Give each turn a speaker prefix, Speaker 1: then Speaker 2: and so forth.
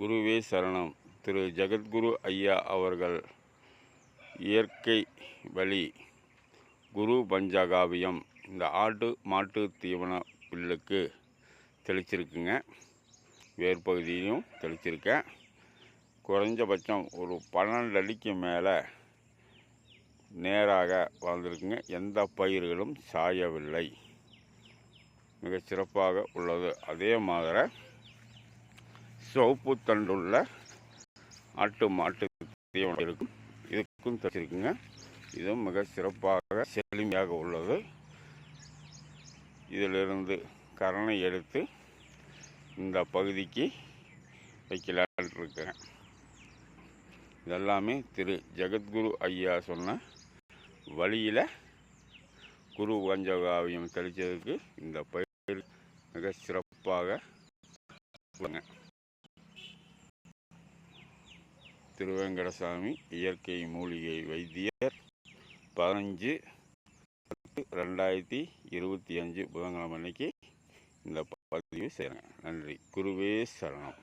Speaker 1: குருவே சரணம். திரு. ஜெகத்குரு ஐயா அவர்கள் இயற்கை வழி குரு பஞ்சகாவியம் இந்த ஆட்டு மாட்டு தீவன புல்லுக்கு தெளிச்சிருக்குங்க. வேர்பகுதியும் தெளிச்சிருக்கேன். குறைஞ்சபட்சம் ஒரு பன்னெண்டு அடிக்கு மேலே நேராக வளர்ந்துருக்குங்க. எந்த பயிர்களும் சாயவில்லை. மிக சிறப்பாக உள்ளது. அதே மாதிரி சிவப்பு தண்டுள்ள ஆட்டு மாட்டு தீவனம் இருக்கும். இதுக்கும் தச்சிருக்குங்க. இதுவும் மிக சிறப்பாக செழுமையாக உள்ளது. இதிலிருந்து கரணை எடுத்து இந்த பகுதிக்கு வைக்கலான்ட்ருக்கேன் இதெல்லாமே திரு ஜெகத்குரு ஐயா சொன்ன வழியில் குரு வஞ்சகாவியம் தெளித்ததுக்கு இந்த பயிர் மிக சிறப்பாக உள்ளங்க திருவேங்கடசாமி இயற்கை மூலிகை வைத்தியர் பதினஞ்சு பத்து ரெண்டாயிரத்தி இருபத்தி அஞ்சு புதன்கிழமை அன்னைக்கு இந்த பதிவு செய்கிறேன். நன்றி. குருவே சரணம்.